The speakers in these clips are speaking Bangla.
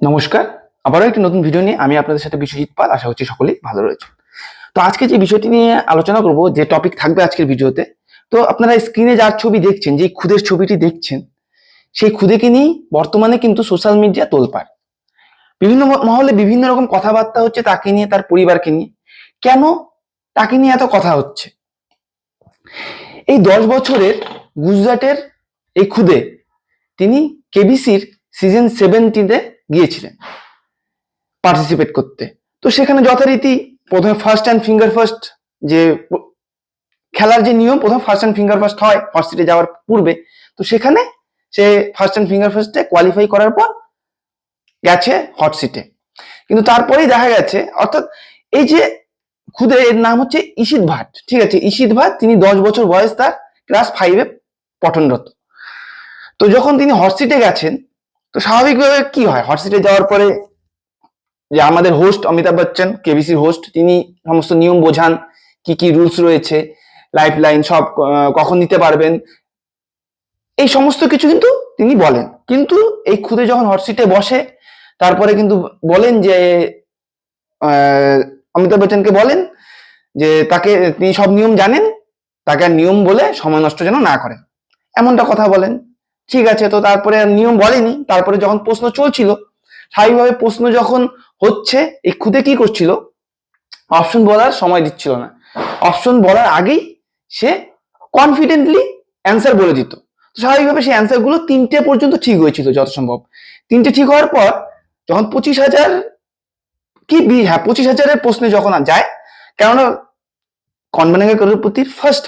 নমস্কার, আবারও একটি নতুন ভিডিও নিয়ে আমি আপনাদের সাথে বিশ্বজিৎ পাল, আশা করছি সকলেই ভালো রয়েছে তো আজকে যে বিষয়টি নিয়ে আলোচনা করব, যে টপিক থাকবে আজকের ভিডিওতে তো আপনারা স্ক্রিনে যার ছবি দেখছেন যে খুদের ছবিটি দেখছেন, সেই খুদেকে নিয়েই বর্তমানে কিন্তু সোশ্যাল মিডিয়া তোলপাড়। বিভিন্ন মহলে বিভিন্ন রকম কথাবার্তা হচ্ছে তাকে নিয়ে, তার পরিবারকে নিয়ে। কেন তাকে নিয়ে এত কথা হচ্ছে? এই দশ বছরের গুজরাটের এই খুদে তিনি কেবিসির সিজন সেভেন্টিতে গিয়েছিলেন পার্টিসিপেট করতে। তো সেখানে যথারীতি প্রথমে ফার্স্ট অ্যান্ড ফিঙ্গার ফার্স্ট যে খেলার যে নিয়ম, প্রথমে ফার্স্ট অ্যান্ড ফিঙ্গার ফার্স্ট হয় ফার্স্ট সিটে যাওয়ার পূর্বে। তো সেখানে সে ফার্স্ট অ্যান্ড ফিঙ্গার ফার্স্টে কোয়ালিফাই করার পর গেছে হট সিটে কিন্তু তারপরেই দেখা গেছে, অর্থাৎ এই যে খুদে এর নাম হচ্ছে ইশিত ভাট, ঠিক আছে? ইশিত ভাট, তিনি দশ বছর বয়স তার ক্লাস ফাইভে পঠনরত। তো যখন তিনি হট সিটে গেছেন তো স্বাভাবিকভাবে কি হয়? হট সিটে যাওয়ার পরে যে আমাদের হোস্ট অমিতাভ বচ্চন কেবিসির হোস্ট তিনি সমস্ত নিয়ম বোঝান, কি কি রুলস রয়েছে লাইফ লাইন সব কখন দিতে পারবেন, এই সমস্ত কিছু কিন্তু তিনি বলেন। কিন্তু এই খুদে যখন হট সিটে বসে, তারপরে কিন্তু বলেন যে অমিতাভ বচ্চনকে বলেন যে, তাকে তিনি সব নিয়ম জানেন, তাকে নিয়ম বলে সময় নষ্ট যেন না করেন। এমনটা কথা বলেন। ঠিক আছে, তো তারপরে নিয়ম বলেনি। তারপরে যখন প্রশ্ন চলছিল, স্বাভাবিকভাবে প্রশ্ন যখন হচ্ছে, এই খুদে কি করছিল? অপশন বলার সময় দিচ্ছিল না। অপশন বলার আগেই সে কনফিডেন্টলি অ্যান্সার বলে দিত। স্বাভাবিকভাবে সেই অ্যান্সারগুলো তিনটে পর্যন্ত ঠিক হয়েছিল যত সম্ভব তিনটে ঠিক হওয়ার পর যখন পঁচিশ হাজার কি হ্যাঁ পঁচিশ হাজারের প্রশ্নে যখন যায়, কেননা কনভেনিং করোড়পতির ফার্স্ট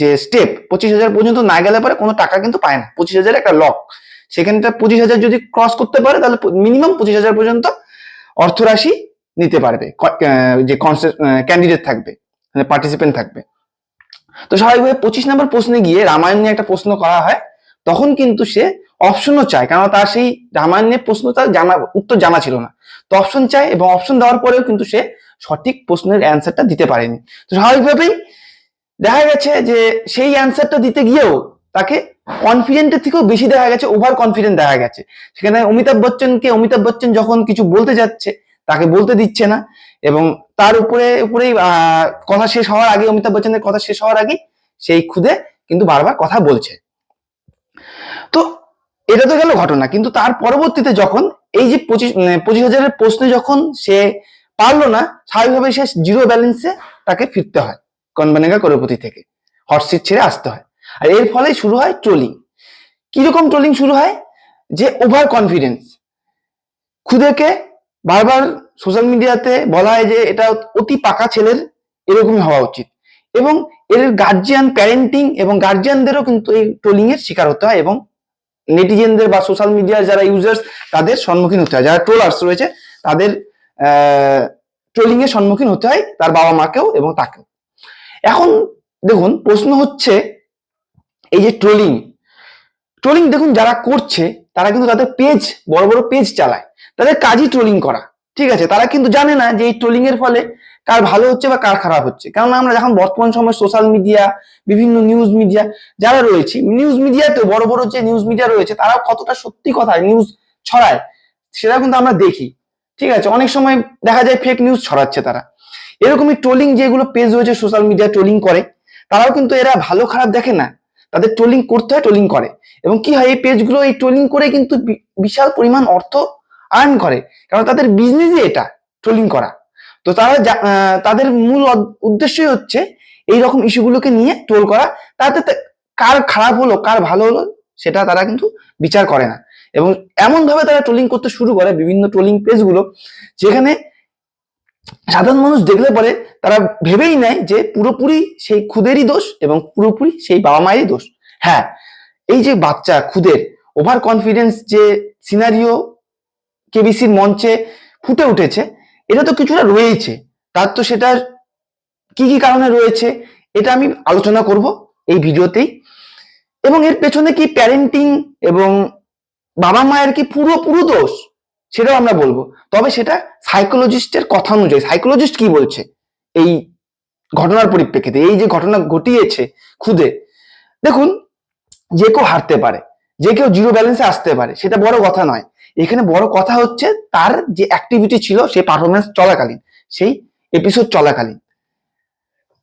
যে স্টেপ পঁচিশ হাজার পর্যন্ত না গেলে পরে কোনো টাকা কিন্তু পায় না। পঁচিশ হাজার একটা লক সেখানটা পঁচিশ হাজার যদি ক্রস করতে পারে, তাহলে মিনিমাম পঁচিশ হাজার পর্যন্ত অর্থরাশি নিতে পারবে। যে ক্যান্ডিডেট থাকবে মানে পার্টিসিপেন্ট থাকবে। তো স্বাভাবিকভাবে পঁচিশ নম্বর প্রশ্নে গিয়ে রামায়ণ নিয়ে একটা প্রশ্ন করা হয়, তখন কিন্তু সে অপশনও চায় কারণ তার সেই রামায়ণ নিয়ে প্রশ্ন তার জানা, উত্তর জানা ছিল না। তো অপশন চায় এবং অপশন দেওয়ার পরেও কিন্তু সে সঠিক প্রশ্নের অ্যান্সারটা দিতে পারেনি। তো স্বাভাবিকভাবেই দেখা গেছে যে সেই অ্যান্সারটা দিতে গিয়েও তাকে কনফিডেন্টের থেকেও বেশি দেখা গেছে ওভার কনফিডেন্ট দেখা গেছে। সেখানে অমিতাভ বচ্চনকে, অমিতাভ বচ্চন যখন কিছু বলতে যাচ্ছে, তাকে বলতে দিচ্ছে না। এবং তার উপরে, উপরেই কথা শেষ হওয়ার আগে, অমিতাভ বচ্চনের কথা শেষ হওয়ার আগে সেই খুদে কিন্তু বারবার কথা বলছে। তো এটা তো গেল ঘটনা। কিন্তু তার পরবর্তীতে যখন এই যে পঁচিশ মানে পঁচিশ হাজারের প্রশ্নে যখন সে পারল না স্বাভাবিকভাবে সে জিরো ব্যালেন্সে তাকে ফিরতে হয়। কনবানেগা করোপতি থেকে। হটসিট ছেড়ে আসতে হয়। আর এর ফলে শুরু হয় ট্রোলিং। কীরকম ট্রোলিং শুরু হয়? যে ওভার কনফিডেন্স খুদেকে বারবার সোশ্যাল মিডিয়াতে বলা হয় যে এটা অতি পাকা ছেলের এরকমই হওয়া উচিত। এবং এর গার্জিয়ান প্যারেন্টিং এবং গার্জিয়ানদেরও কিন্তু এই ট্রোলিং এর শিকার হতে হয় এবং নেটিজেনদের বা সোশ্যাল মিডিয়ার যারা ইউজার্স তাদের সম্মুখীন হতে হয়। যারা ট্রোলার্স রয়েছে, তাদের ট্রোলিং এর সম্মুখীন হতে হয় তার বাবা মাকেও এবং তাকেও। এখন দেখুন প্রশ্ন হচ্ছে এই যে ট্রোলিং ট্রোলিং দেখুন যারা করছে, তারা কিন্তু তাদের পেজ বড় বড় পেজ চালায়। তাদের কাজই ট্রোলিং করা, ঠিক আছে? তারা কিন্তু জানে না যে এই ট্রোলিং এর ফলে কার ভালো হচ্ছে বা কার খারাপ হচ্ছে। কারণ আমরা যখন বর্তমান সময় সোশ্যাল মিডিয়া বিভিন্ন নিউজ মিডিয়া যারা রয়েছে নিউজ মিডিয়াতে বড় বড় যে নিউজ মিডিয়া রয়েছে, তারাও কতটা সত্যি কথা নিউজ ছড়ায় সেটা কিন্তু আমরা দেখি। ঠিক আছে? অনেক সময় দেখা যায় ফেক নিউজ ছড়াচ্ছে তারা। এরকমই ট্রোলিং যেগুলো পেজ রয়েছে সোশ্যাল মিডিয়া ট্রোলিং করে, তারাও কিন্তু এরা ভালো খারাপ দেখে না। তাদের ট্রোলিং করতে হয় ট্রোলিং করে। এবং কি হয়, এই পেজগুলো এই ট্রোলিং করে কিন্তু বিশাল পরিমাণ অর্থ আর্ন করে। কারণ তাদের বিজনেসই এটা ট্রোলিং করা। তো তারা তাদের মূল উদ্দেশ্যই হচ্ছে এই রকম ইস্যুগুলোকে নিয়ে ট্রোল করা। তাতে কার খারাপ হলো, কার ভালো হলো, সেটা তারা কিন্তু বিচার করে না। এবং এমন ভাবে তারা ট্রোলিং করতে শুরু করে বিভিন্ন ট্রোলিং পেজগুলো যেখানে সাধারণ মানুষ দেখলে পরে তারা ভেবেই নেয় যে পুরোপুরি সেই খুদেরই দোষ এবং পুরোপুরি সেই বাবা মায়েরই দোষ। হ্যাঁ এই যে বাচ্চা, খুদের ওভার কনফিডেন্স যে সিনারিও কেবিসির মঞ্চে ফুটে উঠেছে, এটা তো কিছুটা রয়েছে। তার তো সেটার কি কি কারণে রয়েছে, এটা আমি আলোচনা করব এই ভিডিওতেই। এবং এর পেছনে কি প্যারেন্টিং এবং বাবা মায়ের কি পুরো পুরো দোষ? সেটাও আমরা বলব। তবে সেটা সাইকোলজিস্টের কথা অনুযায়ী সাইকোলজিস্ট কি বলছে? এই ঘটনার পরিপ্রেক্ষিতে, এই যে ঘটনা ঘটিয়েছে খুদে, দেখুন, যে কেউ হারতে পারে, যে কেউ জিরো ব্যালেন্সে আসতে পারে, সেটা বড় কথা নয়। এখানে বড় কথা হচ্ছে তার যে অ্যাক্টিভিটি ছিল সেই পারফরমেন্স চলাকালীন, সেই এপিসোড চলাকালীন।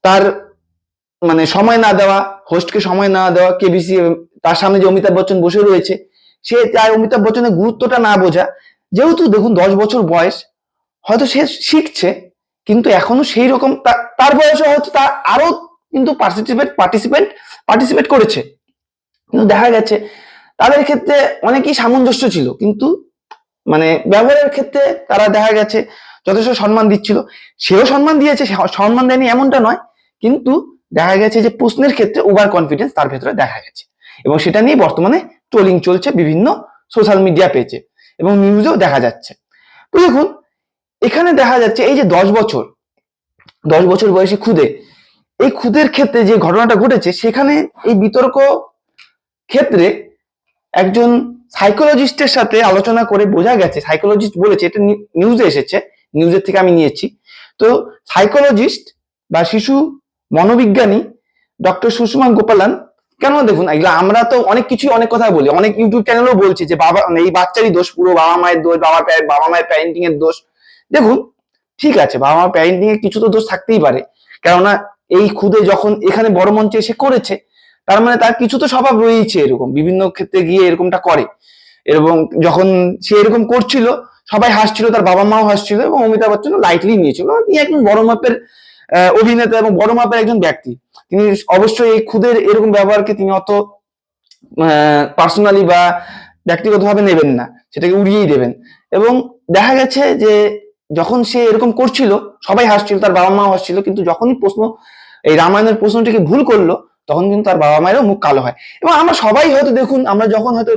তার মানে সময় না দেওয়া হোস্টকে সময় না দেওয়া কেবিসি তার সামনে যে অমিতাভ বচ্চন বসে রয়েছে, সে তার অমিতাভ বচ্চনের গুরুত্বটা না বোঝা যেহেতু দেখুন দশ বছর বয়স, হয়তো সে শিখছে, কিন্তু এখনও সেই রকম তার বয়সে হয়তো তার আরও কিন্তু পার্টিসিপেট পার্টিসিপেন্ট পার্টিসিপেট করেছে। কিন্তু দেখা গেছে, তাদের ক্ষেত্রে অনেকই সামঞ্জস্য ছিল, কিন্তু মানে ব্যবহারের ক্ষেত্রে তারা দেখা গেছে যথেষ্ট সম্মান দিচ্ছিল। সেও সম্মান দিয়েছে সম্মান দেয়নি এমনটা নয়, কিন্তু দেখা গেছে যে প্রশ্নের ক্ষেত্রে ওভার কনফিডেন্স তার ভেতরে দেখা গেছে। এবং সেটা নিয়ে বর্তমানে ট্রোলিং চলছে, বিভিন্ন সোশ্যাল মিডিয়া পেজে এবং নিউজেও দেখা যাচ্ছে। তো দেখুন, এখানে দেখা যাচ্ছে এই যে দশ বছর দশ বছর বয়সী খুদে, এই খুদের ক্ষেত্রে যে ঘটনাটা ঘটেছে, সেখানে এই বিতর্ক ক্ষেত্রে একজন সাইকোলজিস্টের সাথে আলোচনা করে বোঝা গেছে সাইকোলজিস্ট বলেছে, এটা নিউজে এসেছে নিউজের থেকে আমি নিয়েছি। তো সাইকোলজিস্ট বা শিশু মনোবিজ্ঞানী ডক্টর সুষমা গোপালান কেন দেখুন, এগুলো আমরা তো অনেক কিছুই অনেক কথা বলি। অনেক ইউটিউব চ্যানেলও বলছি যে বাবা মানে এই বাচ্চারই দোষ, পুরো বাবা মায়ের দোষ বাবা বাবা মায়ের প্যারেন্টিং এর দোষ। দেখুন, ঠিক আছে, বাবা মা প্যারেন্টিং এর কিছু তো দোষ থাকতেই পারে। কেননা এই খুদে যখন এখানে বড় মঞ্চে এসে করেছে, তার মানে তার কিছু তো স্বভাব রয়েছে এরকম। বিভিন্ন ক্ষেত্রে গিয়ে এরকমটা করে। এবং যখন সে এরকম করছিল, সবাই হাসছিল, তার বাবা মাও হাসছিল এবং অমিতাভ বচ্চন লাইটলি নিয়েছিল। তিনি একজন বড় মাপের অভিনেতা এবং বড় মাপের একজন ব্যক্তি। তিনি অবশ্যই এই খুদের এরকম ব্যবহারকে তিনি অত পার্সোনালি বা ব্যক্তিগতভাবে নেবেন না। সেটাকে উড়িয়েই দেবেন। এবং দেখা গেছে যে যখন সে এরকম করছিল, সবাই হাসছিল, তার বাবা মাও হাসছিল, কিন্তু যখনই প্রশ্ন, এই রামায়ণের প্রশ্নটিকে ভুল করল, তখন কিন্তু তার বাবা মায়েরও মুখ কালো হয়। এবং আমরা সবাই হয়তো দেখুন, আমরা যখন হয়তো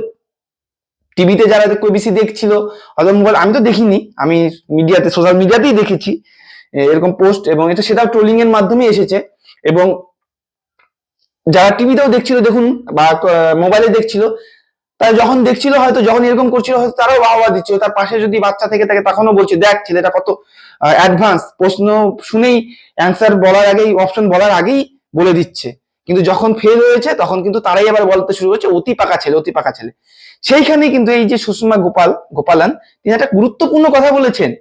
টিভিতে যারা কেবিসি দেখছিল, হয়তো মোবাইল আমি তো দেখিনি, আমি মিডিয়াতে সোশ্যাল মিডিয়াতেই দেখেছি। এরকম পোস্ট এবং এটা সেটা ট্রোলিং এর মাধ্যমে এসেছে। এবং যারা টিভিতেও দেখছিল, দেখুন, বা মোবাইলে দেখছিল, তারা যখন দেখছিল হয়তো, যখন এরকম করছিল, হয়তো তারাও বাহবা দিচ্ছিল। তার পাশে যদি বাচ্চা থেকে থাকে, তখনও বলছে, দেখ, ছেলেটা কত অ্যাডভান্স প্রশ্ন শুনেই অ্যান্সার বলার আগেই অপশন বলার আগেই বলে দিচ্ছে। কিন্তু যখন ফেল হয়েছে, তখন কিন্তু তারাই আবার বলতে শুরু করছে, অতি পাকা ছেলে, অতি পাকা ছেলে। সেইখানে কিন্তু এই যে সুষমা গোপাল, গোপালান, তিনি একটা গুরুত্বপূর্ণ কথা বলেছেন।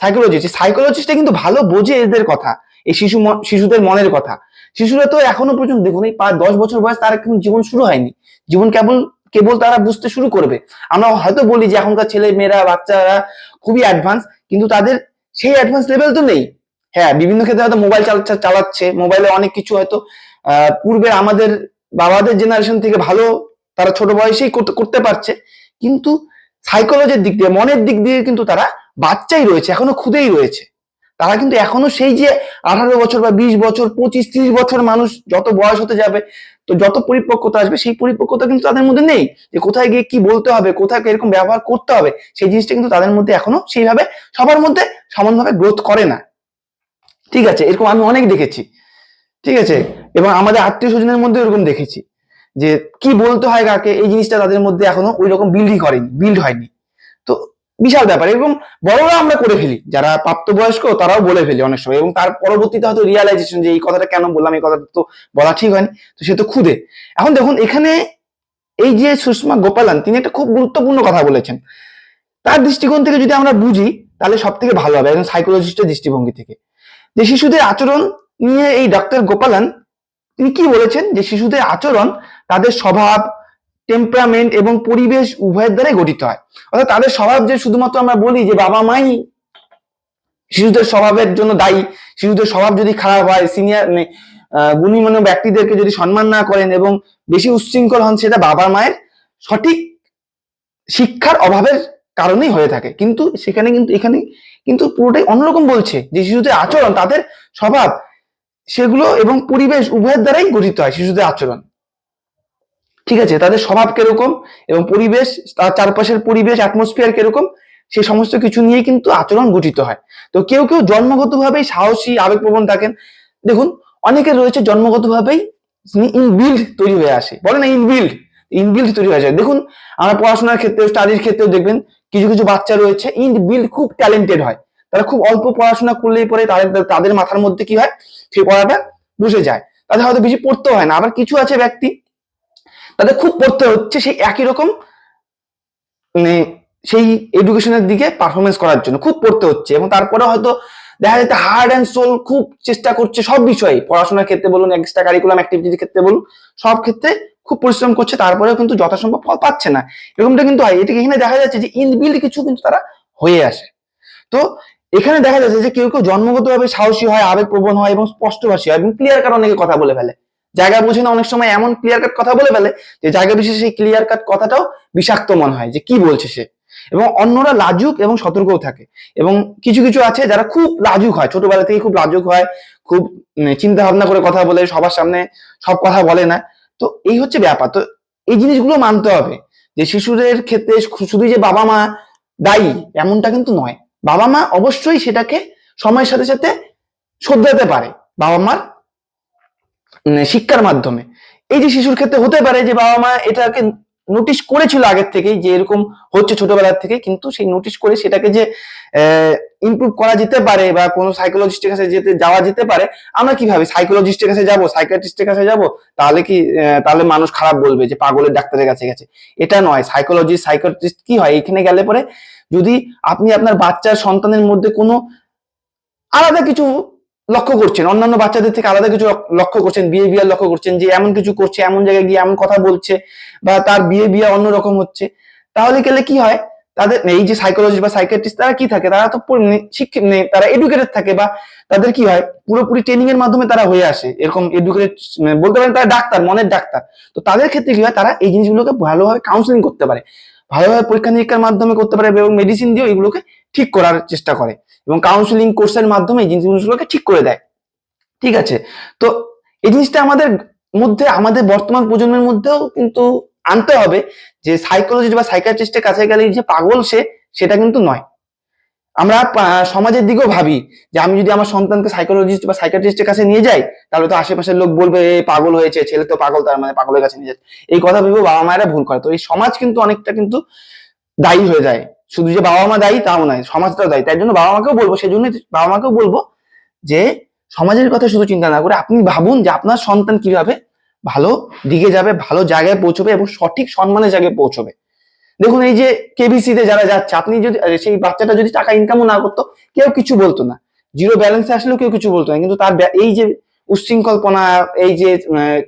সাইকোলজিস্ট সাইকোলজিস্টটা কিন্তু ভালো বোঝে এদের কথা এই শিশু শিশুদের মনের কথা। শিশুরা তো এখনও পর্যন্ত দেখুন এই পাঁচ দশ বছর বয়স তার কিন্তু জীবন শুরু হয়নি। জীবন কেবল কেবল তারা বুঝতে শুরু করবে। আমরা হয়তো বলি যে এখনকার ছেলে মেয়েরা বাচ্চারা খুবই অ্যাডভান্স কিন্তু তাদের সেই অ্যাডভান্স লেভেল তো নেই। হ্যাঁ বিভিন্ন ক্ষেত্রে হয়তো মোবাইল চালাচ্ছে মোবাইলে অনেক কিছু হয়তো আহ, পূর্বে আমাদের বাবাদের জেনারেশন থেকে ভালো তারা ছোট বয়সেই করতে পারছে। কিন্তু সাইকোলজির দিক দিয়ে, মনের দিক দিয়ে কিন্তু তারা বাচ্চাই রয়েছে, এখনও খুদেই রয়েছে। তারা কিন্তু এখনও সেই যে আঠারো বছর বা বিশ বছর, পঁচিশ, ত্রিশ বছর মানুষ যত বয়স হতে যাবে, তো যত পরিপক্কতা আসবে, সেই পরিপক্কতা কিন্তু তাদের মধ্যে নেই। যে কোথায় গিয়ে কি বলতে হবে, কোথায় এরকম ব্যবহার করতে হবে, সেই জিনিসটা কিন্তু তাদের মধ্যে এখনও সেইভাবে সবার মধ্যে সমানভাবে গ্রোথ করে না। ঠিক আছে, এরকম আমি অনেক দেখেছি। ঠিক আছে, এবং আমাদের আত্মীয় স্বজনের মধ্যে এরকম দেখেছি। যে কি বলতে হয় কাকে, এই জিনিসটা তাদের মধ্যে এখনও ওই রকম বিল্ডই করেনি বিল্ড হয়নি। তো বিশাল ব্যাপার এবং বড়রা আমরা করে ফেলি। যারা প্রাপ্তবয়স্ক, তারাও বলে ফেলি অনেক সময়। এবং তার পরবর্তীতে হয়তো রিয়ালাইজেশন যে এই কথাটা কেন বললাম, এই কথাটা তো বলা ঠিক হয়নি, তো সে তো খুদে। এখন দেখুন, এখানে এই যে সুষমা গোপালান, তিনি একটা খুব গুরুত্বপূর্ণ কথা বলেছেন। তার দৃষ্টিকোণ থেকে যদি আমরা বুঝি, তাহলে সব থেকে ভালো হবে, একজন সাইকোলজিস্টের দৃষ্টিভঙ্গি থেকে। যে শিশুদের আচরণ নিয়ে এই ডক্টর গোপালান, তিনি কি বলেছেন? যে শিশুদের আচরণ তাদের স্বভাব টেম্পারামেন্ট এবং পরিবেশ উভয়ের দ্বারাই গঠিত হয়। অর্থাৎ তাদের স্বভাব যে শুধুমাত্র আমরা বলি যে বাবা মাই শিশুদের স্বভাবের জন্য দায়ী, শিশুদের স্বভাব যদি খারাপ হয় সিনিয়র গুণীমান্য ব্যক্তিদেরকে যদি সম্মান না করেন এবং বেশি উচ্ছৃঙ্খল হন, সেটা বাবা মায়ের সঠিক শিক্ষার অভাবের কারণেই হয়ে থাকে। কিন্তু সেখানে কিন্তু, এখানে কিন্তু পুরোটাই অন্যরকম বলছে যে শিশুদের আচরণ, তাদের স্বভাব, সেগুলো এবং পরিবেশ উভয়ের দ্বারাই গঠিত হয় শিশুদের আচরণ। ঠিক আছে? তাদের স্বভাব কীরকম এবং পরিবেশ, তার চারপাশের পরিবেশ অ্যাটমসফিয়ার কীরকম সেই সমস্ত কিছু নিয়ে কিন্তু আচরণ গঠিত হয়। তো কেউ কেউ জন্মগতভাবেই সাহসী, আবেগপ্রবণ থাকেন। দেখুন, অনেকে রয়েছে জন্মগতভাবেই ইনবিল্ড তৈরি হয়ে আসে। বলে না ইনবিল্ড ইনবিল্ড তৈরি হয়ে যায় দেখুন, আমরা পড়াশোনার ক্ষেত্রে স্টাডির ক্ষেত্রেও দেখবেন, কিছু কিছু বাচ্চা রয়েছে ইনবিল্ড খুব ট্যালেন্টেড হয়। তারা খুব অল্প পড়াশোনা করলেই পরে তাদের তাদের মাথার মধ্যে কি হয়? সেই পড়াটা বসে যায়। তাদের হয়তো বেশি পড়তেও হয় না। আবার কিছু আছে ব্যক্তি তাদের খুব পড়তে হচ্ছে সেই একই রকম মানে সেই এডুকেশনের দিকে পারফরমেন্স করার জন্য খুব পড়তে হচ্ছে। এবং তারপরে হয়তো দেখা যাচ্ছে হার্ড অ্যান্ড সোল খুব চেষ্টা করছে সব বিষয়ে পড়াশোনার ক্ষেত্রে বলুন এক্সট্রা কারিকুলাম অ্যাক্টিভিটির ক্ষেত্রে বলুন, সব ক্ষেত্রে খুব পরিশ্রম করছে, তারপরেও কিন্তু যথাসম্ভব ফল পাচ্ছে না। এরকমটা কিন্তু হয়। এটাকে এখানে দেখা যাচ্ছে যে ইনবিল্ড কিছু কিন্তু তারা হয়ে আসে। তো এখানে দেখা যাচ্ছে যে কেউ কেউ জন্মগতভাবে সাহসী হয়, আবেগপ্রবণ হয় এবং স্পষ্টভাষী হয় এবং ক্লিয়ার কারণে কথা বলে ফেলে। জায়গা বুঝে না অনেক সময় এমন ক্লিয়ার কাট কথা বলে ফেলে যে জায়গা বিশেষে সেই ক্লিয়ার কাট কথাটাও বিষাক্ত মনে হয় যে কি বলছে সে। এবং অন্যরা লাজুক এবং সতর্কও থাকে। এবং কিছু কিছু আছে যারা খুব লাজুক হয়, ছোটবেলা থেকে খুব লাজুক হয়, খুব চিন্তা ভাবনা করে কথা বলে, সবার সামনে সব কথা বলে না। তো এই হচ্ছে ব্যাপার। তো এই জিনিসগুলো মানতে হবে যে শিশুদের ক্ষেত্রে শুধু যে বাবা মা দায়ী এমনটা কিন্তু নয়। বাবা মা অবশ্যই সেটাকে সময়ের সাথে সাথে শোধরাতে পারে। বাবা মার শিক্ষার মাধ্যমে। এই যে শিশুর ক্ষেত্রে হতে পারে যে বাবা মা এটাকে নোটিশ করেছিল আগের থেকেই যে এরকম হচ্ছে ছোটবেলার থেকে কিন্তু সেই নোটিশ করে সেটাকে যে ইমপ্রুভ করা যেতে পারে বা কোনো সাইকোলজিস্টের কাছে যেতে, যাওয়া যেতে পারে, আমরা কীভাবে সাইকোলজিস্টের কাছে যাব সাইকিয়াট্রিস্টের কাছে যাব? তাহলে কি তাহলে মানুষ খারাপ বলবে যে পাগলের ডাক্তারের কাছে গেছে। এটা নয় সাইকোলজিস্ট সাইকিয়াট্রিস্ট কি হয়? এখানে গেলে পরে যদি আপনি আপনার বাচ্চার সন্তানের মধ্যে কোনো আলাদা কিছু লক্ষ্য করছেন, অন্যান্য বাচ্চাদের থেকে আলাদা কিছু লক- লক্ষ্য করছেন বিহেভিয়ার লক্ষ্য করছেন যে এমন কিছু করছে, এমন জায়গায় গিয়ে এমন কথা বলছে বা তার বিহেভিয়ার অন্যরকম হচ্ছে। তাহলে গেলে কি হয়? তাদের এই যে সাইকোলজিস্ট বা সাইকিয়াট্রিস্ট তারা কি থাকে? তারা তো পুরো নি- শিক্ষিত নেই তারা এডুকেটেড থাকে বা তাদের কি হয়? পুরোপুরি ট্রেনিং এর মাধ্যমে তারা হয়ে আসে। এরকম এডুকেটেড বলতে পারেন তারা ডাক্তার, মনের ডাক্তার। তো তাদের ক্ষেত্রে কি হয়? তারা এই জিনিসগুলোকে ভালোভাবে কাউন্সিলিং করতে পারে। ভালোভাবে পরীক্ষা নিরীক্ষার মাধ্যমে করতে পারে এবং মেডিসিন দিয়েও এগুলোকে ঠিক করার চেষ্টা করে এবং কাউন্সিলিং কোর্সের মাধ্যমে এই জিনিসগুলোকে ঠিক করে দেয়। ঠিক আছে? তো এই জিনিসটা আমাদের মধ্যে, আমাদের বর্তমান প্রজন্মের মধ্যেও কিন্তু আনতে হবে যে সাইকোলজিস্ট বা সাইকিয়াট্রিস্টের কাছে গেলে যে পাগল সে, সেটা কিন্তু নয়। আমরা সমাজের দিকেও ভাবি যে আমি যদি আমার সন্তানকে সাইকোলজিস্ট বা সাইকিয়াট্রিস্টের কাছে নিয়ে যাই, তাহলে তো আশেপাশের লোক বলবে, "এ, পাগল হয়েছে, ছেলে তো পাগল, তার মানে পাগলের কাছে নিয়ে যাচ্ছে। এই কথা ভেবে বাবা মায়েরা ভুল করে। তো এই সমাজ কিন্তু অনেকটা কিন্তু দায়ী হয়ে যায়। শুধু যে বাবা মা দায়ী তাও নয়, সমাজটাও দায়ী। তাই জন্য বাবা মাকেও বলব সেই জন্য বাবা মাকেও বলব যে সমাজের কথা শুধু চিন্তা না করে আপনি ভাবুন যে আপনার সন্তান কীভাবে ভালো দিকে যাবে, ভালো জায়গায় পৌঁছবে এবং সঠিক সম্মানের জায়গায় পৌঁছবে। দেখুন এই যে কেবিসি তে যারা যাচ্ছে, আপনি যদি সেই বাচ্চাটা যদি টাকা ইনকামও না করতো, কেউ কিছু বলতো না। জিরো ব্যালেন্সে আসলেও কেউ কিছু বলতো না। কিন্তু তার এই যে উচ্ছৃঙ্খলপনা, এই যে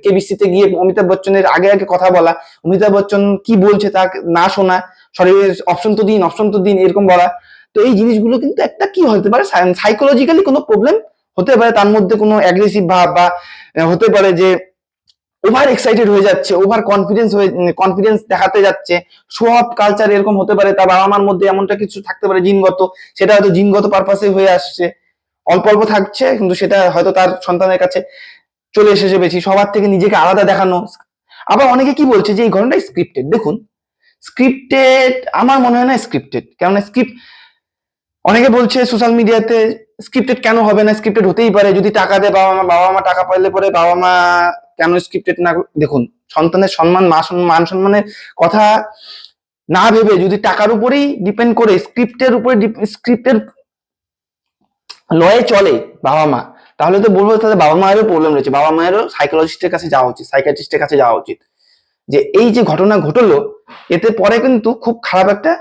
কেবিসি তে গিয়ে অমিতাভ বচ্চনের আগে আগে কথা বলা, অমিতাভ বচ্চন কি বলছে তা না শোনা শরীরের অপশন তো দিন অপশন তো দিন, এরকম বলা। তো এই জিনিসগুলো কিন্তু একটা কি হতে পারে? সাইকোলজিক্যালি কোনো প্রবলেম হতে পারে, তার মধ্যে কোনো অ্যাগ্রেসিভ ভাব বা হতে পারে যে ওভার এক্সাইটেড হয়ে যাচ্ছে ওভার কনফিডেন্স হয়ে কনফিডেন্স দেখাতে যাচ্ছে শো অফ কালচার এরকম হতে পারে, তার বাবা মার মধ্যে এমনটা কিছু থাকতে পারে জিনগত, সেটা হয়তো জিনগত পারপাসে হয়ে আসছে। অল্প অল্প থাকছে, কিন্তু সেটা হয়তো তার সন্তানের কাছে চলে এসেছে বেশি, সবার থেকে নিজেকে আলাদা দেখানো। আবার অনেকে কি বলছে যে এই ঘটনাটা স্ক্রিপ্টেড দেখুন স্ক্রিপ্টেড আমার মনে হয় না স্ক্রিপ্টেড কেননা স্ক্রিপ্ট অনেকে বলছে সোশ্যাল মিডিয়াতে স্ক্রিপ্টেড কেন হবে না স্ক্রিপ্টেড হতেই পারে, যদি টাকা দেয় বাবা মা বাবা মা টাকা পাইলে পরে বাবা মা কেন স্ক্রিপ্টেড না, দেখুন, সন্তানের সম্মান, মা মান সম্মানের কথা না ভেবে যদি টাকার উপরেই ডিপেন্ড করে স্ক্রিপ্টের উপরে স্ক্রিপ্টের লয়ে চলে বাবা মা, তাহলে তো বলব তাহলে বাবা মায়েরও প্রবলেম রয়েছে, বাবা মায়েরও সাইকোলজিস্টের কাছে যাওয়া উচিত সাইকিয়াট্রিস্টের কাছে যাওয়া উচিত। যে এই যে ঘটনা ঘটলো, এতে পরে কিন্তু খুব খারাপ একটা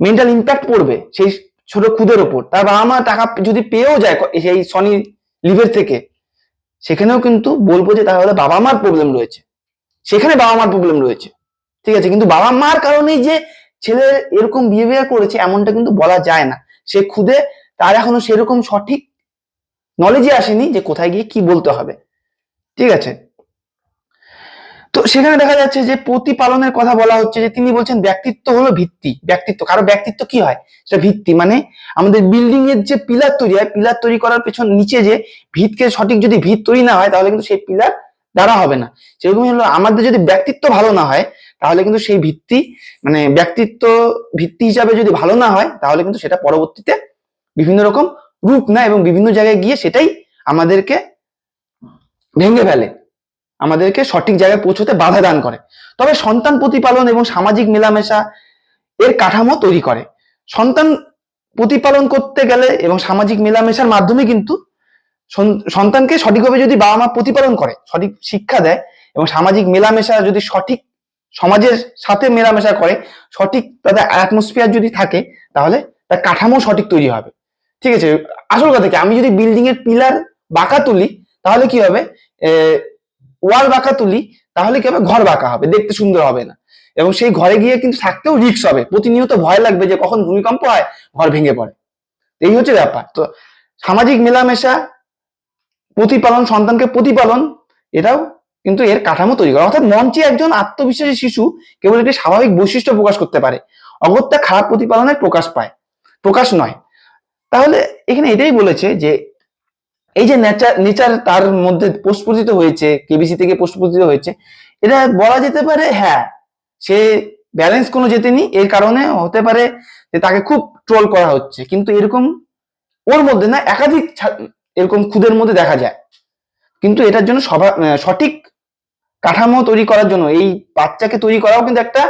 মেন্টাল ইম্প্যাক্ট পড়বে সেই ছোট খুদের ওপর। তার বাবা মা টাকা যদি পেয়েও যায় সেই সনি লিভের থেকে, সেখানেও কিন্তু বলব যে তাহলে বাবা মার প্রবলেম রয়েছে। সেখানে বাবা মার প্রবলেম রয়েছে। ঠিক আছে? কিন্তু বাবা মার কারণেই যে ছেলে এরকম বিহেভিয়ার করেছে, এমনটা কিন্তু বলা যায় না। সে খুদে তার এখনও সেরকম সঠিক নলেজে আসেনি যে কোথায় গিয়ে কি বলতে হবে। ঠিক আছে? সেখানে দেখা যাচ্ছে যে প্রতিপালনের কথা বলা হচ্ছে যে তিনি বলছেন ব্যক্তিত্ব হলো ভিত্তি, ব্যক্তিত্ব। কারও ব্যক্তিত্ব কি হয়? সেটা ভিত্তি মানে আমাদের বিল্ডিং এর যে পিলার তৈরি হয় পিলার তৈরি করার পেছন নিচে যে ভিতকে সঠিক যদি ভিত তৈরি না হয়, তাহলে কিন্তু সেই পিলার দ্বারা হবে না। সেরকমই হলো আমাদের যদি ব্যক্তিত্ব ভালো না হয়, তাহলে কিন্তু সেই ভিত্তি মানে ব্যক্তিত্ব ভিত্তি হিসাবে যদি ভালো না হয়, তাহলে কিন্তু সেটা পরবর্তীতে বিভিন্ন রকম রূপ নেয় এবং বিভিন্ন জায়গায় গিয়ে সেটাই আমাদেরকে ভেঙে ফেলে। আমাদেরকে সঠিক জায়গায় পৌঁছতে বাধা দান করে। তবে সন্তান প্রতিপালন এবং সামাজিক মেলামেশা এর কাঠামো তৈরি করে। সন্তান প্রতিপালন করতে গেলে এবং সামাজিক মেলামেশার মাধ্যমে কিন্তু সন- সন্তানকে সঠিকভাবে যদি বাবা মা প্রতিপালন করে, সঠিক শিক্ষা দেয় এবং সামাজিক মেলামেশা যদি সঠিক সমাজের সাথে মেলামেশা করে, সঠিক তাদের অ্যাটমসফিয়ার যদি থাকে, তাহলে তার কাঠামো সঠিক তৈরি হবে। ঠিক আছে? আসল কথা কি? আমি যদি বিল্ডিং এর পিলার বাঁকা তুলি, তাহলে কি হবে? ওয়াল বাঁকা তুলি, তাহলে কি হবে? ঘর বাঁকা হবে, দেখতে সুন্দর হবে না। এবং সেই ঘরে গিয়ে কিন্তু থাকতেও রিস্ক হবে। প্রতিনিয়ত ভয় লাগবে যে কখন ভূমিকম্প হয়, ঘর ভেঙে পড়ে। এই হচ্ছে ব্যাপার। তো সামাজিক মেলামেশা, প্রতিপালন, সন্তানকে প্রতিপালন, এটাও কিন্তু এর কাঠামো তৈরি করে। অর্থাৎ মঞ্চে একজন আত্মবিশ্বাসী শিশু কেবল একটি স্বাভাবিক বৈশিষ্ট্য প্রকাশ করতে পারে। অগত্যা খারাপ প্রতিপালনের প্রকাশ পায়। প্রকাশ নয়। তাহলে এখানে এটাই বলেছে যে এই যে নেচার নেচার তার মধ্যে প্রস্ফুটিত হয়েছে কেবিসি থেকে প্রস্ফুটিত হয়েছে, এটা বলা যেতে পারে হ্যাঁ সে ব্যালেন্স কোনো জেতেনি এর কারণে হতে পারে যে তাকে খুব ট্রোল করা হচ্ছে। কিন্তু এরকম ওর মধ্যে না, একাধিক এরকম খুদের মধ্যে দেখা যায়। কিন্তু এটার জন্য সভা সঠিক কাঠামো তৈরি করার জন্য, এই বাচ্চাকে তৈরি করাও কিন্তু একটা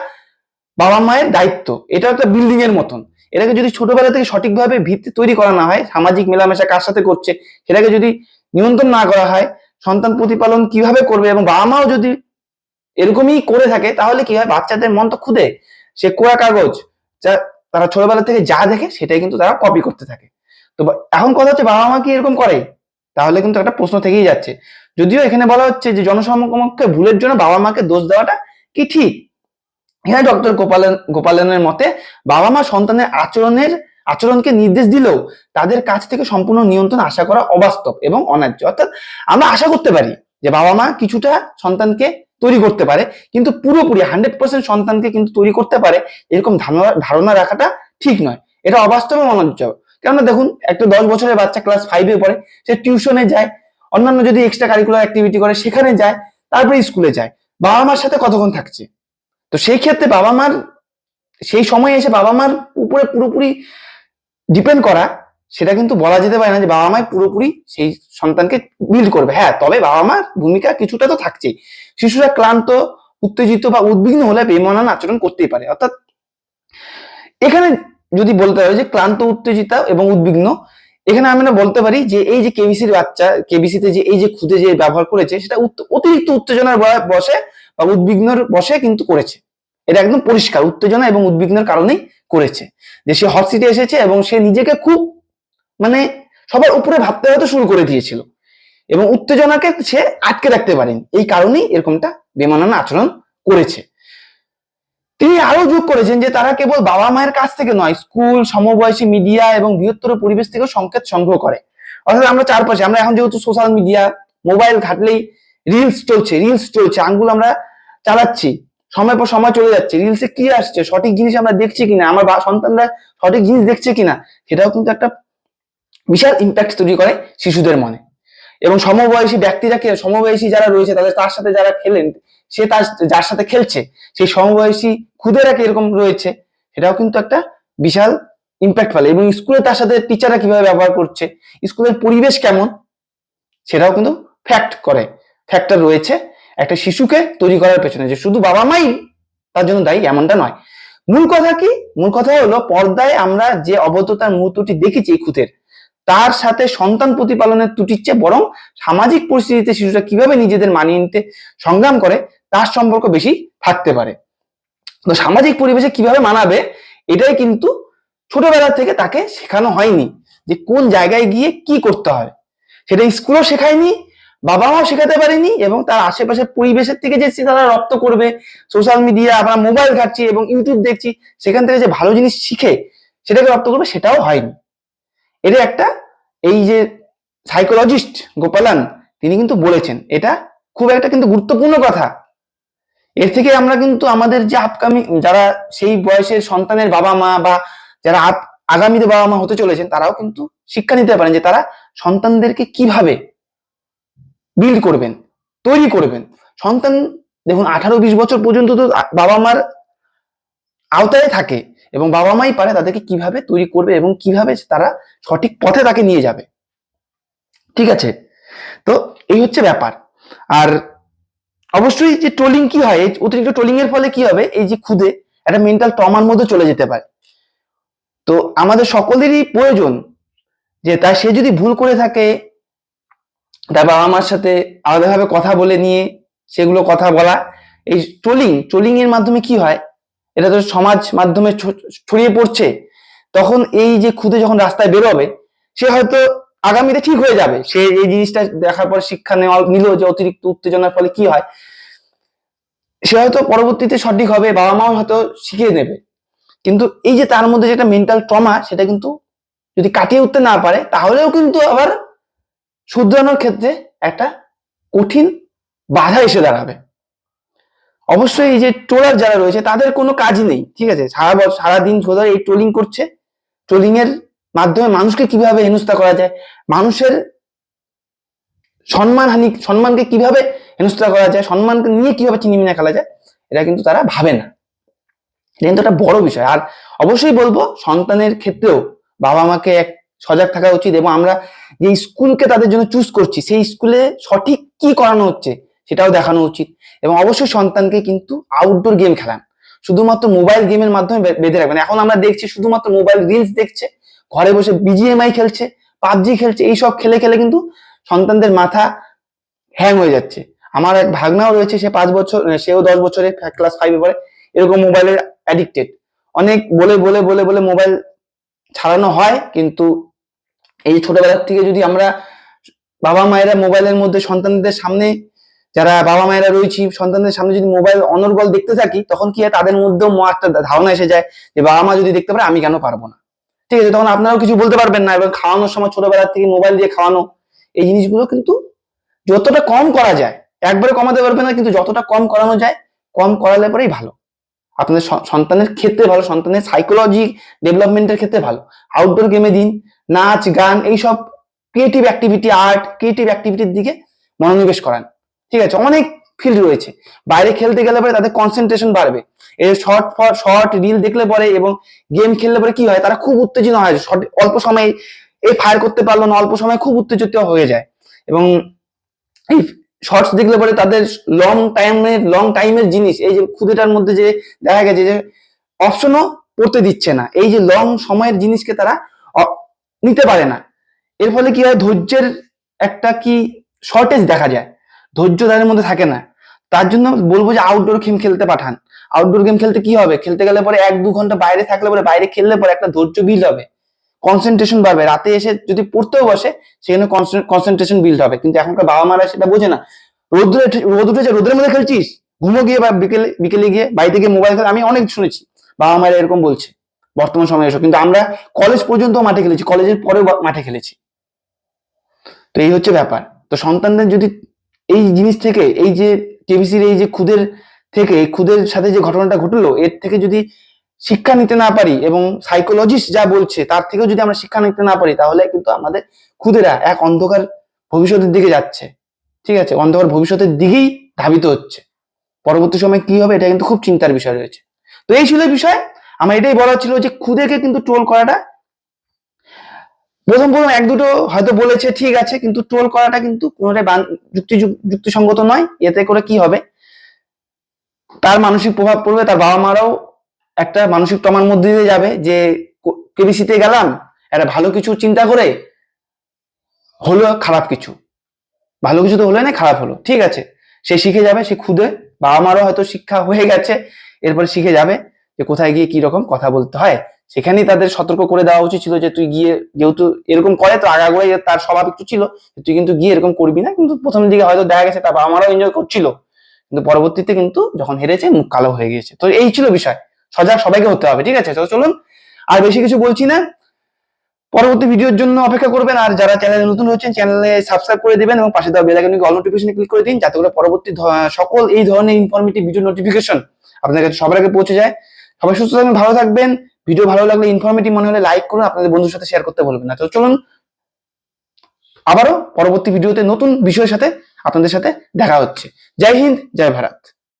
বাবা মায়ের দায়িত্ব। এটা একটা বিল্ডিং এর মতন। এটাকে যদি ছোটবেলা থেকে সঠিকভাবে ভিত্তি তৈরি করা না হয়, সামাজিক মেলামেশা কার সাথে করছে, সেটাকে যদি নিয়ন্ত্রণ না করা হয়, সন্তান প্রতিপালন কীভাবে করবে এবং বাবা মাও যদি এরকমই করে থাকে, তাহলে কি হয়? বাচ্চাদের মন তো খুদে। সে কোয়া কাগজ, যা তারা ছোটবেলা থেকে যা দেখে, সেটাই কিন্তু তারা কপি করতে থাকে। তো এখন কথা হচ্ছে বাবা মা কি এরকম করে? তাহলে কিন্তু একটা প্রশ্ন থেকেই যাচ্ছে। যদিও এখানে বলা হচ্ছে যে জনসমক্ষে ভুলের জন্য বাবা মাকে দোষ দেওয়াটা কি ঠিক? এখানে ডক্টর গোপালন, গোপালনের মতে বাবা মা সন্তানের আচরণের, আচরণকে নির্দেশ দিলেও তাদের কাছ থেকে সম্পূর্ণ নিয়ন্ত্রণ আশা করা অবাস্তব এবং অন্যায্য। অর্থাৎ আমরা আশা করতে পারি যে বাবা মা কিছুটা সন্তানকে তৈরি করতে পারে, কিন্তু পুরোপুরি হান্ড্রেড পার্সেন্ট সন্তানকে কিন্তু তৈরি করতে পারে এরকম ধারণা ধারণা রাখাটা ঠিক নয়। এটা অবাস্তব এবং অন্যায্য। কেননা দেখুন, একটা দশ বছরের বাচ্চা ক্লাস ফাইভে পড়ে, সে টিউশনে যায়, অন্যান্য যদি এক্সট্রা কারিকুলার অ্যাক্টিভিটি করে, সেখানে যায়, তারপরে স্কুলে যায়। বাবা মার সাথে কতক্ষণ থাকছে? তো সেই ক্ষেত্রে বাবা মার, সেই সময় এসে বাবা মার উপরে পুরোপুরি ডিপেন্ড করা, সেটা কিন্তু বলা যেতে পারে না যে বাবা মাই পুরোপুরি সেই সন্তানকে বিল্ড করবে। হ্যাঁ তবে বাবা মার ভূমিকা কিছুটা তো থাকছেই। শিশুরা ক্লান্ত, উত্তেজিত বা উদ্বিগ্ন হলে বেমানান আচরণ করতেই পারে। অর্থাৎ এখানে যদি বলতে হয় যে ক্লান্ত, উত্তেজিত এবং উদ্বিগ্ন, এখানে আমরা বলতে পারি যে এই যে কেবিসির বাচ্চা কেবিসিতে যে এই যে খুদে যে ব্যবহার করেছে, সেটা অতিরিক্ত উত্তেজনার বসে বা উদ্বিগ্নর বসে কিন্তু করেছে। এটা একদম পরিষ্কার, উত্তেজনা এবং উদ্বিগ্নের কারণেই করেছে। যে সে হট সিটে এসেছে এবং সে নিজেকে খুব মানে সবার উপরে ভাবতে হতে শুরু করে দিয়েছিল। এবং উত্তেজনাকে সে আটকে রাখতে পারেনি। এই কারণেই এরকমটা বেমানান আচরণ করেছে। তিনি আরও যোগ করেছেন যে তারা কেবল বাবা মায়ের কাছ থেকে নয়, স্কুল, সমবয়সী মিডিয়া এবং বৃহত্তর পরিবেশ থেকেও সংকেত সংগ্রহ করে। অর্থাৎ আমরা চারপাশে, আমরা এখন যেহেতু সোশ্যাল মিডিয়া মোবাইল ঘাটলেই রিলস চলছে রিলস চলছে, আঙ্গুল আমরা চালাচ্ছি। সময় পর সময় চলে যাচ্ছে। রিলসে কি আসছে? সঠিক জিনিস আমরা দেখছি কিনা? আমার সন্তানরা সঠিক জিনিস দেখছে কিনা? সেটাও কিন্তু একটা বিশাল ইম্প্যাক্ট তৈরি করে শিশুদের মনে। এবং সমবয়সী ব্যক্তিরা কে সমবয়সী যারা রয়েছে, তাদের তার সাথে যারা খেলেন, সে তার যার সাথে খেলছে, সেই সমবয়সী খুদেরা কীরকম রয়েছে, সেটাও কিন্তু একটা বিশাল ইম্প্যাক্ট ফেলে। এবং স্কুলে তার সাথে টিচাররা কীভাবে ব্যবহার করছে, স্কুলের পরিবেশ কেমন, সেটাও কিন্তু ফ্যাক্ট করে। ফ্যাক্টর রয়েছে। একটা শিশুকে তৈরি করার পেছনে যে শুধু বাবা মাই তার জন্য দায়ী, এমনটা নয়। মূল কথা কি? মূল কথা হলো, পর্দায় আমরা যে অবদ্ধতার মুহূর্তটি দেখেছি খুঁতের, তার সাথে সন্তান প্রতিপালনের ত্রুটির চেয়ে বরং সামাজিক পরিস্থিতিতে শিশুরা কীভাবে নিজেদের মানিয়ে নিতে সংগ্রাম করে, তার সম্পর্ক বেশি থাকতে পারে। তো সামাজিক পরিবেশে কীভাবে মানাবে, এটাই কিন্তু ছোটবেলা থেকে তাকে শেখানো হয়নি যে কোন জায়গায় গিয়ে কি করতে হয়। সেটা স্কুলও শেখায়নি বাবা মাও শেখাতে পারেনি এবং তার আশেপাশের পরিবেশের থেকে যে তারা রপ্ত করবে সোশ্যাল মিডিয়া আমরা মোবাইল ঘাটছি এবং ইউটিউব দেখছি, সেখান থেকে যে ভালো জিনিস শিখে সেটাকে রপ্ত করবে সেটাও হয়নি। এটা একটা, এই যে সাইকোলজিস্ট গোপালান, তিনি কিন্তু বলেছেন, এটা খুব একটা কিন্তু গুরুত্বপূর্ণ কথা। এর থেকে আমরা কিন্তু আমাদের যে আপকামিং যারা সেই বয়সের সন্তানের বাবা মা বা যারা আগামীতে বাবা মা হতে চলেছেন, তারাও কিন্তু শিক্ষা নিতে পারেন যে তারা সন্তানদেরকে কীভাবে বিল্ড করবেন, তৈরি করবেন। সন্তান, দেখুন, আঠারো বিশ বছর পর্যন্ত তো বাবা মার আওতায় থাকে এবং বাবা মাই পারে তাদেরকে কীভাবে তৈরি করবে এবং কীভাবে তারা সঠিক পথে তাকে নিয়ে যাবে। ঠিক আছে? তো এই হচ্ছে ব্যাপার। আর অবশ্যই যে ট্রোলিং কি হয় অতিরিক্ত ট্রোলিং এর ফলে কি হবে? এই যে খুদে, একটা মেন্টাল ট্রমার মধ্যে চলে যেতে পারে। তো আমাদের সকলেরই প্রয়োজন যে তা সে যদি ভুল করে থাকে তার বাবা মার সাথে আলাদাভাবে কথা বলে নিয়ে সেগুলো কথা বলা। এই ট্রোলিং ট্রোলিং এর মাধ্যমে কি হয়? এটা তো সমাজ মাধ্যমে ছড়িয়ে পড়ছে। তখন এই যে খুদে যখন রাস্তায় বেরোবে, সে হয়তো আগামীতে ঠিক হয়ে যাবে। সে এই জিনিসটা দেখার পর শিক্ষা নেওয়া নিল যে অতিরিক্ত উত্তেজনার ফলে কি হয়? সে হয়তো পরবর্তীতে সঠিক হবে, বাবা মাও হয়তো শিখিয়ে নেবে কিন্তু এই যে তার মধ্যে যেটা মেন্টাল ট্রমা সেটা কিন্তু যদি কাটিয়ে উঠতে না পারে, তাহলেও কিন্তু আবার শুধরানোর ক্ষেত্রে একটা কঠিন বাধা এসে দাঁড়াবে। অবশ্যই এই যে ট্রোলার যারা রয়েছে, তাদের কোনো কাজই নেই, ঠিক আছে? সারা বছর সারাদিন ধরে এই ট্রোলিং করছে। ট্রোলিং এর মাধ্যমে মানুষকে কীভাবে হেনস্থা করা যায়? মানুষের সম্মানহানি, সম্মানকে কীভাবে হেনস্থা করা যায়? সম্মানকে নিয়ে কীভাবে চিনিমিনা খেলা যায়? এটা কিন্তু তারা ভাবে না। এটা কিন্তু একটা বড় বিষয়। আর অবশ্যই বলব, সন্তানের ক্ষেত্রেও বাবা মাকে এক সজাগ থাকা উচিত এবং আমরা যে স্কুলকে তাদের জন্য চুজ করছি, সেই স্কুলে সঠিক কি করানো হচ্ছে সেটাও দেখানো উচিত এবং অবশ্যই সন্তানকে কিন্তু আউটডোর গেম খেলান। শুধুমাত্র মোবাইল গেমের মাধ্যমে বেঁধে রাখবেন। এখন আমরা দেখছি শুধুমাত্র মোবাইল রিলস দেখছে, ঘরে বসে বিজিএমআই খেলছে, পাবজি খেলছে, এইসব খেলে খেলে কিন্তু সন্তানদের মাথা হ্যাং হয়ে যাচ্ছে। আমার এক ভাগনাও রয়েছে, সে পাঁচ বছর সেও দশ বছরে ক্লাস ফাইভে পড়ে, এরকম মোবাইলের অ্যাডিক্টেড অনেক বলে বলে বলে বলে মোবাইল ছাড়ানো হয়, কিন্তু এই ছোটবেলার থেকে যদি আমরা বাবা মায়েরা মোবাইলের মধ্যে সন্তানদের সামনে যারা বাবা মায়েরা রয়েছি, সন্তানদের সামনে যদি মোবাইল অনর্গল দেখতে থাকি, তখন কি তাদের মধ্যেও ম- একটা ধারণা এসে যায় যে বাবা মা যদি দেখতে পারে, আমি কেন পারব না। ঠিক আছে, তখন আপনারাও কিছু বলতে পারবেন না, এবং খাওয়ানোর সময় ছোটবেলার থেকে মোবাইল দিয়ে খাওয়ানো, এই জিনিসগুলো কিন্তু যতটা কম করা যায় একবারে কমাতে পারবে না, কিন্তু যতটা কম করানো যায়, কম করালে পরেই ভালো। আপনাদের সন্তানের ক্ষেত্রে ভালো, সন্তানের সাইকোলজি ডেভেলপমেন্টের ক্ষেত্রে ভালো। আউটডোর গেমে দিন, নাচ, গান, এইসব ক্রিয়েটিভ অ্যাক্টিভিটি আর্ট ক্রিয়েটিভ অ্যাক্টিভিটির দিকে মনোনিবেশ করান। ঠিক আছে? অনেক ফিল্ড রয়েছে। বাইরে খেলতে গেলে পরে তাদের কনসেন্ট্রেশন বাড়বে। এই শর্ট ফর শর্ট রিল দেখলে পরে এবং গেম খেললে পরে কি হয়? তারা খুব উত্তেজিত হয়। অল্প সময়ে এই ফায়ার করতে পারল না, অল্প সময়ে খুব উত্তেজিত হয়ে যায়। এবং এই শর্টস দেখলে পরে তাদের লং টাইমের লং টাইমের জিনিস, এই যে খুদেটার মধ্যে যে দেখা গেছে যে অপশনও পড়তে দিচ্ছে না। এই যে লং সময়ের জিনিসকে তারা নিতে পারে না। এর ফলে কি হয়? ধৈর্যের একটা কি শর্টেজ দেখা যায়। ধৈর্য তাদের মধ্যে থাকে না। তার জন্য বলব যে আউটডোর গেম খেলতে পাঠান। আউটডোর গেম খেলতে কি হবে? খেলতে গেলে পরে এক দু ঘণ্টা বাইরে থাকলে পরে বাইরে খেললে পরে একটা ধৈর্য বিল হবে। কনসেন্ট্রেশন বাড়বে। রাতে এসে যদি পড়তেও বসে, সেখানে কনসেন্ট্রেশন বিল্ড হবে। কিন্তু এখনকার বাবা মারা সেটা বোঝে না। রোদ্রে রোদ উঠেছে রোদের মধ্যে খেলছিস? ঘুমো গিয়ে বা বিকেলে বিকেলে গিয়ে বাড়িতে গিয়ে মোবাইল খেলে। আমি অনেক শুনেছি, বাবা মায়েরা এরকম বলছে, বর্তমান সময়ে এসব। কিন্তু আমরা কলেজ পর্যন্ত মাঠে খেলেছি কলেজের পরেও মাঠে খেলেছি। তো এই হচ্ছে ব্যাপার। তো সন্তানদের যদি এই জিনিস থেকে, এই যে কেবিসির এই যে খুদের থেকে, এই খুদের সাথে যে ঘটনাটা ঘটলো, এর থেকে যদি শিক্ষা নিতে না পারি এবং সাইকোলজিস্ট যা বলছে, তার থেকেও যদি আমরা শিক্ষা নিতে না পারি, তাহলে কিন্তু আমাদের খুদেরা এক অন্ধকার ভবিষ্যতের দিকে যাচ্ছে। ঠিক আছে? অন্ধকার ভবিষ্যতের দিকেই ধাবিত হচ্ছে। পরবর্তী সময় কি হবে, এটা কিন্তু খুব চিন্তার বিষয় রয়েছে। তো এই ছিল বিষয়। আমার এটাই বলা ছিল যে খুদেকে কিন্তু ট্রোল করাটা, প্রথম প্রথম এক দুটো হয়তো বলেছে, ঠিক আছে, কিন্তু ট্রোল করাটা কিন্তু যুক্তি যুক্তিসঙ্গত নয়। এতে করে কি হবে? তার মানসিক প্রভাব পড়বে, তার বাবা মারাও একটা মানসিক টমার মধ্যে দিয়ে যাবে যে কেবিসিতে গেলাম, একটা ভালো কিছু চিন্তা করে হলো খারাপ কিছু। ভালো কিছু তো হলো না, খারাপ হলো। ঠিক আছে, সে শিখে যাবে, সে খুদে, বাবা মারও হয়তো শিক্ষা হয়ে গেছে, এরপরে শিখে যাবে যে কোথায় গিয়ে কি রকম কথা বলতে হয়। সেখানেই তাদের সতর্ক করে দেওয়া উচিত ছিল যে, তুই গিয়ে যেহেতু এরকম করে, তো আগাগোড়াই তার স্বভাব একটু ছিল তুই কিন্তু গিয়ে এরকম করবি না, কিন্তু প্রথম দিকে হয়তো দেখা গেছে তার বাবা মারাও এনজয় করছিল। কিন্তু পরবর্তীতে কিন্তু যখন হেরেছে, মুখ কালো হয়ে গিয়েছে। তো এই ছিল বিষয়। সজাগ সবাইকে হতে হবে, ঠিক আছে? তো চলুন, আর বেশি কিছু বলছি না। পরবর্তী ভিডিওর জন্য অপেক্ষা করবেন, আর যারা চ্যানেলে নতুন হচ্ছেন চ্যানেলে সাবস্ক্রাইব করে দিবেন এবং পাশে দেওয়া বেল অল নোটিফিকেশনে ক্লিক করে দিন, যাতে করে পরবর্তী সকল এই ধরনের ইনফরমেটিভ ভিডিও নোটিফিকেশন আপনাদের কাছে সবার আগে পৌঁছে যায়। সবাই সুস্থ থাকবেন, ভালো থাকবেন। ভিডিও ভালো লাগলে ইনফরমেটিভ মনে হলে লাইক করুন, আপনাদের বন্ধুর সাথে শেয়ার করতে বলবেন না। তো চলুন, আবারও পরবর্তী ভিডিওতে নতুন বিষয়ের সাথে আপনাদের সাথে দেখা হচ্ছে। জয় হিন্দ, জয় ভারত।